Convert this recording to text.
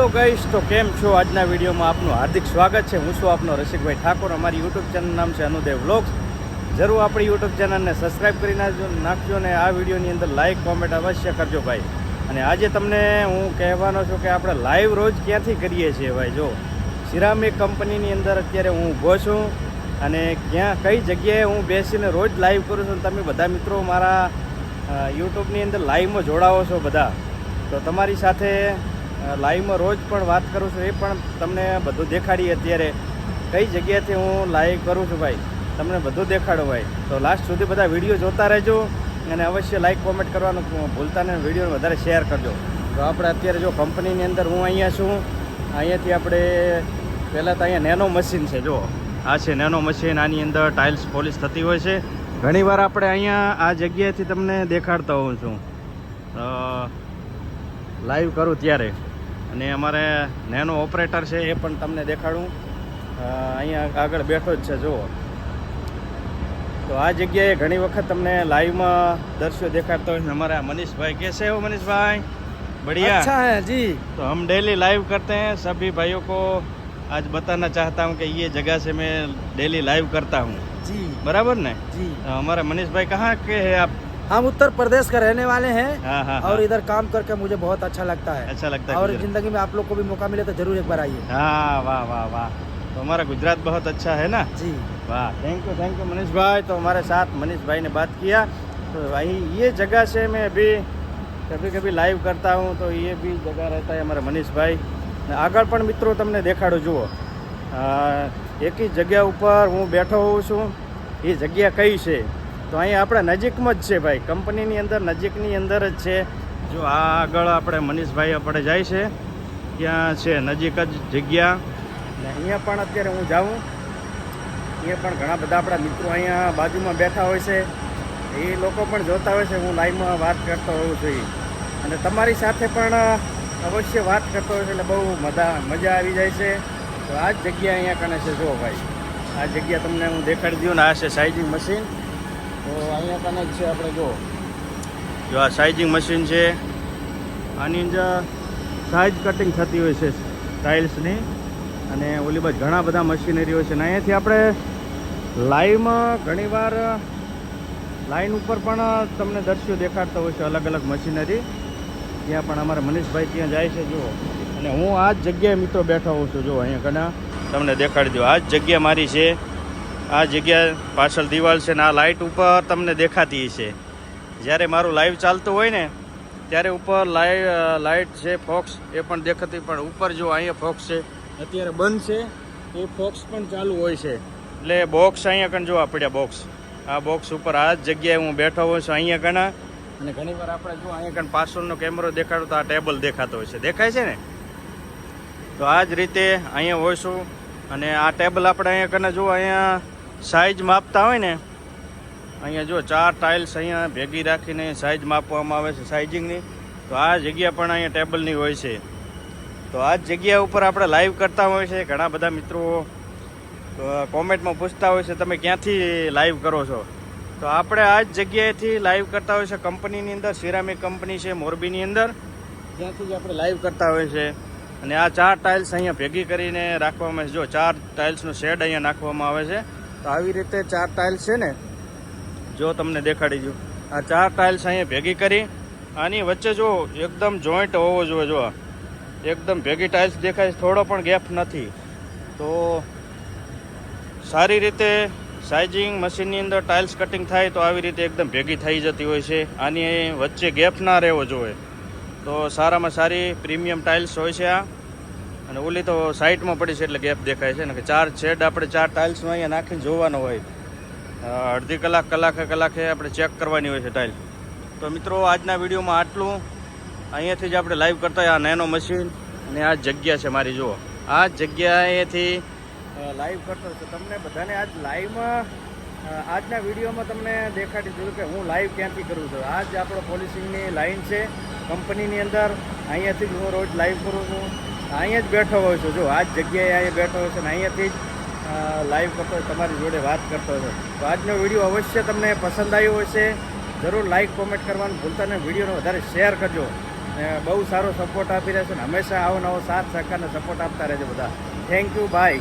Hello guys તો કેમ છો? આજના વિડીયોમાં આપનું હાર્દિક સ્વાગત છે. હું છું આપનો રસિકભાઈ ઠાકોર. અમારી યુટ્યુબ ચેનલ નામ છે અનુદેવ વ્લોગ્સ જરૂર આપણી યુટ્યુબ ચેનલને સબસ્ક્રાઈબ કરી નાખજો નાખજો અને આ વિડીયોની અંદર લાઇક કોમેન્ટ અવશ્ય કરજો ભાઈ. અને આજે તમને હું કહેવાનો છું કે આપણે લાઈવ રોજ ક્યાંથી કરીએ છીએ ભાઈ? જો, સિરામિક કંપનીની અંદર અત્યારે હું ઊભો છું અને ક્યાં, કઈ જગ્યાએ હું બેસીને રોજ લાઈવ કરું છું તમે બધા મિત્રો મારા યુટ્યુબની અંદર લાઈવમાં જોડાવો છો બધા. તો તમારી સાથે લાઈવમાં રોજ પણ વાત કરું છું, એ પણ તમને બધું દેખાડીએ અત્યારે. કઈ જગ્યાએથી હું લાઈવ કરું છું ભાઈ? તમને બધું દેખાડો ભાઈ. તો લાસ્ટ સુધી બધા વીડિયો જોતા રહેજો અને અવશ્ય લાઈક કોમેન્ટ કરવાનું ભૂલતા નહીં. વિડીયોને વધારે શેર કરજો. તો આપણે અત્યારે જો કંપનીની અંદર હું અહીંયા છું. અહીંયાથી આપણે, પહેલાં તો અહીંયા નેનો મશીન છે જો આ છે નેનો મશીન આની અંદર ટાઇલ્સ પોલિશ થતી હોય છે. ઘણીવાર આપણે અહીંયા આ જગ્યાએથી તમને દેખાડતા હોઉં છું. લાઈવ કરું ત્યારે. અને અમારે નેનો ઓપરેટર છે એ પણ તમને દેખાડું અ, અહીંયા આગળ બેઠો જ છે જુઓ તો આ જગ્યાએ ઘણી વખત તમને લાઈવમાં દર્શ્યો દેખાડતા હોય છે અમારા મનીષભાઈ कैसे हो मनीष भाई बढ़िया अच्छा है जी तो हम डेली लाइव करते हैं सभी भाइयों को आज बताना चाहता हूँ कि ये जगह से मैं डेली लाइव करता हूँ जी बराबर ने जी तो हमारे मनीष भाई कहाँ के हैं आप हम उत्तर प्रदेश का रहने वाले हैं हाँ हाँ और हाँ। इधर काम करके मुझे बहुत अच्छा लगता है अच्छा लगता है और गुजरात। जिंदगी में आप लोग को भी मौका मिले तो जरूर एक बार आइए हाँ वाह वाह वाह तो हमारा गुजरात बहुत अच्छा है ना जी वाह thank you thank you Manish भाई तो हमारे साथ मनीष भाई ने बात किया तो भाई ये जगह से मैं अभी कभी कभी लाइव करता हूँ तो ये भी जगह रहता है हमारा मनीष भाई ને આગળ પણ મિત્રો તમને દેખાડું જુઓ અ, એક જ જગ્યા ઉપર હું બેઠો હોઉં છું એ જગ્યા કઈ છે તો અહીંયા આપણે નજીકમાં જ છે ભાઈ. કંપનીની અંદર, નજીકની અંદર જ છે. જો આ આગળ આપણે મનીષભાઈ આપણે જાય છે. ત્યાં છે? નજીક જ જગ્યા. ને અહીંયા પણ અત્યારે હું જાઉં. અહીંયા પણ ઘણા બધા આપણા મિત્રો અહીંયા બાજુમાં બેઠા હોય છે. એ લોકો પણ જોતા હોય છે, હું લાઈવમાં વાત કરતો હોઉં છું અને તમારી સાથે પણ અવશ્ય વાત કરતો હોય છે, એટલે બહુ મજા મજા આવી જાય છે. તો આ જ જગ્યા અહીંયા કને છે જુઓ ભાઈ. આ જગ્યા તમને હું દેખાડી દઉં ને આ છે સાઇઝિંગ મશીન. તો અહીંયા કનેક્ટ છે આપણે જો જો આ સાઇઝિંગ મશીન છે. આની અંદર સાઇઝ કટિંગ થતી હોય છે ટાઇલ્સની અને ઓલી બાજુ ઘણા બધા મશીનરીઓ છે. અને અહીંયાથી આપણે લાઈવમાં ઘણીવાર લાઈન ઉપર પણ તમને દર્શ્યો દેખાડતા હોય છે અલગ અલગ મશીનરી ત્યાં પણ અમારા મનીષભાઈ ત્યાં જાય છે, જુઓ. અને હું આ જ જગ્યાએ મિત્રો બેઠા હોઉં છું, જુઓ, અહીંયા ઘણા. તમને દેખાડી દઉં. આ જ જગ્યા મારી છે. આ જગ્યા પાછળ દિવાલ છે ને આ લાઇટ ઉપર તમને દેખાતી છે. જ્યારે મારું લાઈવ ચાલતું હોય ને, ત્યારે ઉપર લાઈ લાઇટ છે ફોક્સ એ પણ દેખાતી, પણ ઉપર જો અહીંયા ફોક્સ છે, અત્યારે બંધ છે, એ ફોક્સ પણ ચાલુ હોય છે. એટલે બોક્સ અહીંયા કણ જોવા પડ્યા બોક્સ આ બોક્સ ઉપર આ જ જગ્યાએ હું બેઠો હોઉં છું અહીંયા કણા. અને ઘણીવાર આપણે જો અહીંયા કણ પાછળનો કેમેરો દેખાડો તો આ ટેબલ દેખાતો હોય છે. દેખાય છે ને? તો આ જ રીતે અહીંયા હોઈશું. અને આ ટેબલ આપણે અહીંયા કને જો અહીંયા સાઈઝ માપતા હોય ને, અહીંયા જો ચાર ટાઇલ્સ અહીંયા ભેગી રાખીને સાઈઝ માપવામાં આવે છે સાઇઝિંગની તો આ જગ્યા પણ અહીંયા ટેબલની હોય છે. તો આ જ જગ્યા ઉપર આપણે લાઈવ કરતા હોય છે ઘણા બધા મિત્રો. કોમેન્ટમાં પૂછતા હોય છે તમે ક્યાંથી લાઈવ કરો છો? તો આપણે આ જ જગ્યાએથી લાઈવ કરતા હોય છે કંપનીની અંદર, સિરામિક કંપની છે, મોરબીની અંદર. ત્યાંથી જ આપણે લાઈવ કરતા હોય છે. અને આ ચાર ટાઇલ્સ અહીંયા ભેગી કરીને રાખવામાં જો ચાર ટાઇલ્સનો શેડ અહીંયા નાખવામાં આવે છે. તો આવી રીતે ચાર ટાઇલ્સ છે ને? જો તમને દેખાડી દઉં. આ ચાર ટાઇલ્સ અહીંયા ભેગી કરી, આની વચ્ચે જો એકદમ જોઈન્ટ હોવો જોઈએ, જો. એકદમ ભેગી ટાઇલ્સ દેખાય થોડો પણ ગેપ નથી. તો સારી રીતે સાઇઝિંગ મશીનની અંદર ટાઇલ્સ કટિંગ થાય તો આવી રીતે એકદમ ભેગી થઈ જતી હોય છે. આની વચ્ચે ગેપ ના રહેવો જોઈએ. તો સારામાં સારી પ્રીમિયમ ટાઇલ્સ હોય છે આ. અને ઓલી તો સાઈડમાં પડી છે એટલે ગેપ દેખાય છે ને કે ચાર છેડ આપણે ચાર ટાઇલ્સમાં અહીંયા નાખીને જોવાનો હોય. અડધી કલાક, કલાકે કલાકે આપણે ચેક કરવાની હોય છે ટાઇલ તો મિત્રો, આજના વિડીયોમાં આટલું. અહીંયાથી જ આપણે લાઈવ કરતા આ નેનો મશીન અને આ જગ્યા છે મારી, જુઓ. આ જગ્યાએથી લાઈવ કરતો તો તમને બધાને આજ લાઈવમાં આજના વિડીયોમાં તમને દેખાડી દીધું કે હું લાઈવ ક્યાંથી કરું છું. આજ આપણો પોલિસિંગની લાઈન છે. કંપનીની અંદર. અહીંયાથી જ હું રોજ લાઈવ કરું છું. અહીંયા જ બેઠો હોઉં છું. જો, આ જ જગ્યાએ અહીંયા બેઠો હોય છે અને અહીંયાથી જ લાઈવ કરતો તમારી જોડે વાત કરતો હોય તો આજનો વીડિયો અવશ્ય તમને પસંદ આવ્યો હશે. જરૂર લાઈક કોમેન્ટ કરવાનું ભૂલતા નહીં. વિડીયોને વધારે શેર કરજો. ને બહુ સારો સપોર્ટ આપી રહેશે અને હંમેશા આવો નવો સાથ, સહકારને સપોર્ટ આપતા રહેજો બધા. Thank you bye